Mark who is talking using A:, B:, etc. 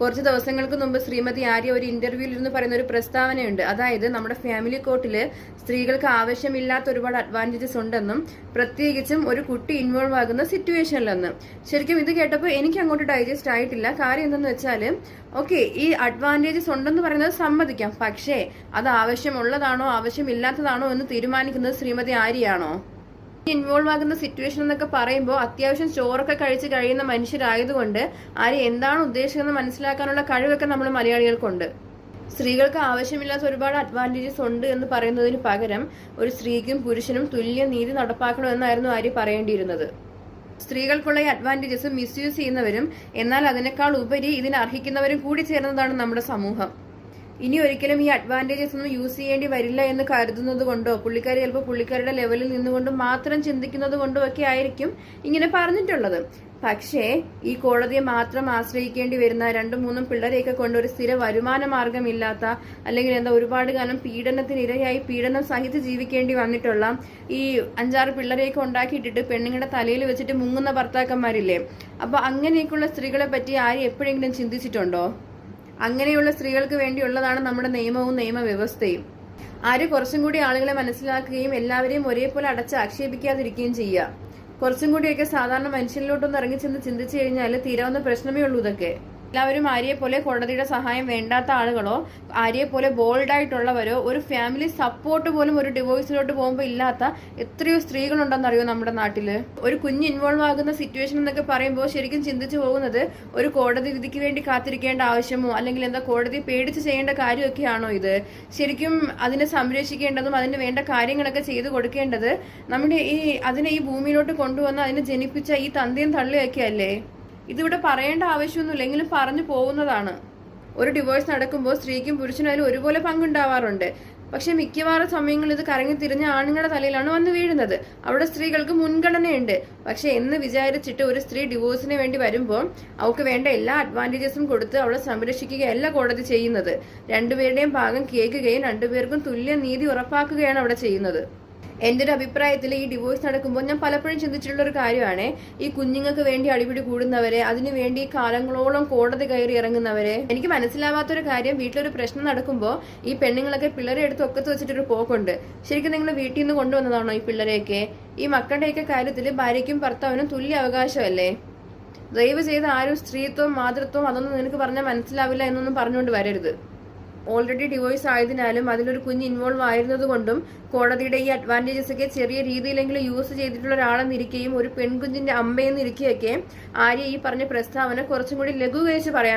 A: കുറച്ച് ദിവസങ്ങൾക്ക് മുമ്പ് ശ്രീമതി ആര്യ ഒരു ഇന്റർവ്യൂവിൽ ഇരുന്ന് പറയുന്ന ഒരു പ്രസ്താവനയുണ്ട്. അതായത് നമ്മുടെ ഫാമിലി കോർട്ടിൽ സ്ത്രീകൾക്ക് ആവശ്യമില്ലാത്ത ഒരുപാട് അഡ്വാന്റേജസ് ഉണ്ടെന്നും പ്രത്യേകിച്ചും ഒരു കുട്ടി ഇൻവോൾവ് ആകുന്ന സിറ്റുവേഷനിലെന്ന് ശരിക്കും ഇത് കേട്ടപ്പോൾ എനിക്ക് അങ്ങോട്ട് ഡൈജസ്റ്റ് ആയിട്ടില്ല. കാര്യം എന്തെന്ന് വെച്ചാൽ ഓക്കെ ഈ അഡ്വാന്റേജസ് ഉണ്ടെന്ന് പറയുന്നത് സമ്മതിക്കാം. പക്ഷേ അത് ആവശ്യമുള്ളതാണോ ആവശ്യമില്ലാത്തതാണോ എന്ന് തീരുമാനിക്കുന്നത് ശ്രീമതി ആര്യയാണോ ഇൻവോൾവ് ആകുന്ന സിറ്റുവേഷൻ എന്നൊക്കെ പറയുമ്പോൾ അത്യാവശ്യം ചോറൊക്കെ കഴിച്ച് കഴിയുന്ന മനുഷ്യരായതുകൊണ്ട് ആര് എന്താണ് ഉദ്ദേശിക്കുന്നത് മനസ്സിലാക്കാനുള്ള കഴിവൊക്കെ നമ്മൾ മലയാളികൾക്കുണ്ട്. സ്ത്രീകൾക്ക് ആവശ്യമില്ലാത്ത ഒരുപാട് അഡ്വാന്റേജസ് ഉണ്ട് എന്ന് പറയുന്നതിന് പകരം ഒരു സ്ത്രീക്കും പുരുഷനും തുല്യ നീതി നടപ്പാക്കണമെന്നായിരുന്നു ആര്യ പറയേണ്ടിയിരുന്നത്. സ്ത്രീകൾക്കുള്ള ഈ അഡ്വാന്റേജസ് മിസ്യൂസ് ചെയ്യുന്നവരും എന്നാൽ അതിനേക്കാൾ ഉപരി ഇതിനർഹിക്കുന്നവരും കൂടി ചേർന്നതാണ് നമ്മുടെ സമൂഹം. ഇനി ഒരിക്കലും ഈ അഡ്വാന്റേജസ് ഒന്നും യൂസ് ചെയ്യേണ്ടി വരില്ല എന്ന് കരുതുന്നത് കൊണ്ടോ പുള്ളിക്കാരി ചിലപ്പോൾ പുള്ളിക്കാരുടെ ലെവലിൽ നിന്നുകൊണ്ട് മാത്രം ചിന്തിക്കുന്നത് കൊണ്ടോ ഒക്കെ ആയിരിക്കും ഇങ്ങനെ പറഞ്ഞിട്ടുള്ളത്. പക്ഷേ ഈ കോടതിയെ മാത്രം ആശ്രയിക്കേണ്ടി വരുന്ന രണ്ടും മൂന്നും പിള്ളേരെയൊക്കെ കൊണ്ട് ഒരു സ്ഥിര വരുമാന മാർഗമില്ലാത്ത അല്ലെങ്കിൽ എന്താ ഒരുപാട് കാലം പീഡനത്തിനിരയായി പീഡനം സഹിച്ച് ജീവിക്കേണ്ടി വന്നിട്ടുള്ള ഈ അഞ്ചാറ് പിള്ളേരെയൊക്കെ ഉണ്ടാക്കിയിട്ടിട്ട് പെണ്ണുങ്ങളുടെ തലയിൽ വെച്ചിട്ട് മുങ്ങുന്ന ഭർത്താക്കന്മാരില്ലേ? അപ്പൊ അങ്ങനെയൊക്കെയുള്ള സ്ത്രീകളെ പറ്റി ആരും എപ്പോഴെങ്കിലും ചിന്തിച്ചിട്ടുണ്ടോ? അങ്ങനെയുള്ള സ്ത്രീകൾക്ക് വേണ്ടിയുള്ളതാണ് നമ്മുടെ നിയമവും നിയമവ്യവസ്ഥയും. ആര് കുറച്ചും കൂടി ആളുകളെ മനസ്സിലാക്കുകയും എല്ലാവരെയും ഒരേപോലെ അടച്ച് ആക്ഷേപിക്കാതിരിക്കുകയും ചെയ്യുക. കുറച്ചും കൂടിയൊക്കെ സാധാരണ മനുഷ്യരിലോട്ടൊന്ന് ഇറങ്ങിച്ചെന്ന് ചിന്തിച്ചു കഴിഞ്ഞാൽ തീരാവുന്ന പ്രശ്നമേ ഉള്ളൂ ഇതൊക്കെ. എല്ലാവരും ആര്യയെപ്പോലെ കോടതിയുടെ സഹായം വേണ്ടാത്ത ആളുകളോ ആര്യയെപ്പോലെ പോലെ ബോൾഡ് ആയിട്ടുള്ളവരോ ഒരു ഫാമിലി സപ്പോർട്ട് പോലും ഒരു ഡിവോഴ്സിലോട്ട് പോകുമ്പോൾ ഇല്ലാത്ത എത്രയോ സ്ത്രീകളുണ്ടെന്നറിയോ നമ്മുടെ നാട്ടിൽ ഒരു കുഞ്ഞ് ഇൻവോൾവ് ആകുന്ന സിറ്റുവേഷൻ എന്നൊക്കെ പറയുമ്പോൾ ശരിക്കും ചിന്തിച്ചു പോകുന്നത് ഒരു കോടതി വിധിക്ക് വേണ്ടി കാത്തിരിക്കേണ്ട ആവശ്യമോ അല്ലെങ്കിൽ എന്താ കോടതി പേടിച്ച് ചെയ്യേണ്ട കാര്യമൊക്കെയാണോ ഇത്? ശരിക്കും അതിനെ സംരക്ഷിക്കേണ്ടതും അതിന് വേണ്ട കാര്യങ്ങളൊക്കെ ചെയ്തു കൊടുക്കേണ്ടത് നമ്മുടെ ഈ അതിനെ ഈ ഭൂമിയിലോട്ട് കൊണ്ടുവന്ന് അതിനെ ജനിപ്പിച്ച ഈ തന്തയും തള്ളിയൊക്കെ അല്ലേ ഇതിവിടെ പറയേണ്ട ആവശ്യമൊന്നുമില്ല. എങ്കിലും പറഞ്ഞു പോകുന്നതാണ്. ഒരു ഡിവോഴ്സ് നടക്കുമ്പോൾ സ്ത്രീക്കും പുരുഷനും അതിൽ ഒരുപോലെ പങ്കുണ്ടാവാറുണ്ട്. പക്ഷെ മിക്കവാറും സമയങ്ങളിൽ ഇത് കറങ്ങി തിരിഞ്ഞ ആണുങ്ങളുടെ തലയിലാണ് വന്ന് വീഴുന്നത്. അവിടെ സ്ത്രീകൾക്ക് മുൻഗണനയുണ്ട്. പക്ഷെ എന്ന് വിചാരിച്ചിട്ട് ഒരു സ്ത്രീ ഡിവോഴ്സിന് വേണ്ടി വരുമ്പോൾ അവൾക്ക് വേണ്ട എല്ലാ അഡ്വാന്റേജസും കൊടുത്ത് അവളെ സംരക്ഷിക്കുകയല്ല കോടതി ചെയ്യുന്നത്. രണ്ടുപേരുടെയും ഭാഗം കേൾക്കുകയും രണ്ടുപേർക്കും തുല്യ നീതി ഉറപ്പാക്കുകയാണ് അവിടെ ചെയ്യുന്നത്. എന്റെ ഒരു അഭിപ്രായത്തിൽ ഈ ഡിവോഴ്സ് നടക്കുമ്പോൾ ഞാൻ പലപ്പോഴും ചിന്തിച്ചിട്ടുള്ള ഒരു കാര്യമാണ് ഈ കുഞ്ഞുങ്ങൾക്ക് വേണ്ടി അടിപിടി കൂടുന്നവരെ അതിനുവേണ്ടി കാലങ്ങളോളം കോടതി കയറി ഇറങ്ങുന്നവരെ. എനിക്ക് മനസ്സിലാവാത്തൊരു കാര്യം വീട്ടിലൊരു പ്രശ്നം നടക്കുമ്പോൾ ഈ പെണ്ണുങ്ങളൊക്കെ പിള്ളേരെ എടുത്ത് ഒക്കത്ത് വെച്ചിട്ടൊരു പോക്കുണ്ട്. ശരിക്കും നിങ്ങൾ വീട്ടിൽ നിന്ന് കൊണ്ടുവന്നതാണോ ഈ പിള്ളേരെയൊക്കെ? ഈ മക്കളുടെയൊക്കെ കാര്യത്തിൽ ഭാര്യയ്ക്കും ഭർത്താവിനും തുല്യ അവകാശമല്ലേ? ദയവ് ചെയ്ത് ആരും സ്ത്രീത്വം മാതൃത്വം അതൊന്നും നിനക്ക് പറഞ്ഞാൽ മനസ്സിലാവില്ല എന്നൊന്നും പറഞ്ഞുകൊണ്ട് വരരുത്. ഓൾറെഡി ഡിവോഴ്സ് ആയതിനാലും അതിലൊരു കുഞ്ഞ് ഇൻവോൾവ് ആയിരുന്നതുകൊണ്ടും കോടതിയുടെ ഈ അഡ്വാന്റേജസ് ഒക്കെ ചെറിയ രീതിയിലെങ്കിലും യൂസ് ചെയ്തിട്ടുള്ള ഒരാളെന്നിരിക്കുകയും ഒരു പെൺകുഞ്ഞിന്റെ അമ്മയെന്നിരിക്കുകയൊക്കെ ആര്യ ഈ പറഞ്ഞ പ്രസ്താവന കുറച്ചും കൂടി ലഘൂകരിച്ച് പറയാൻ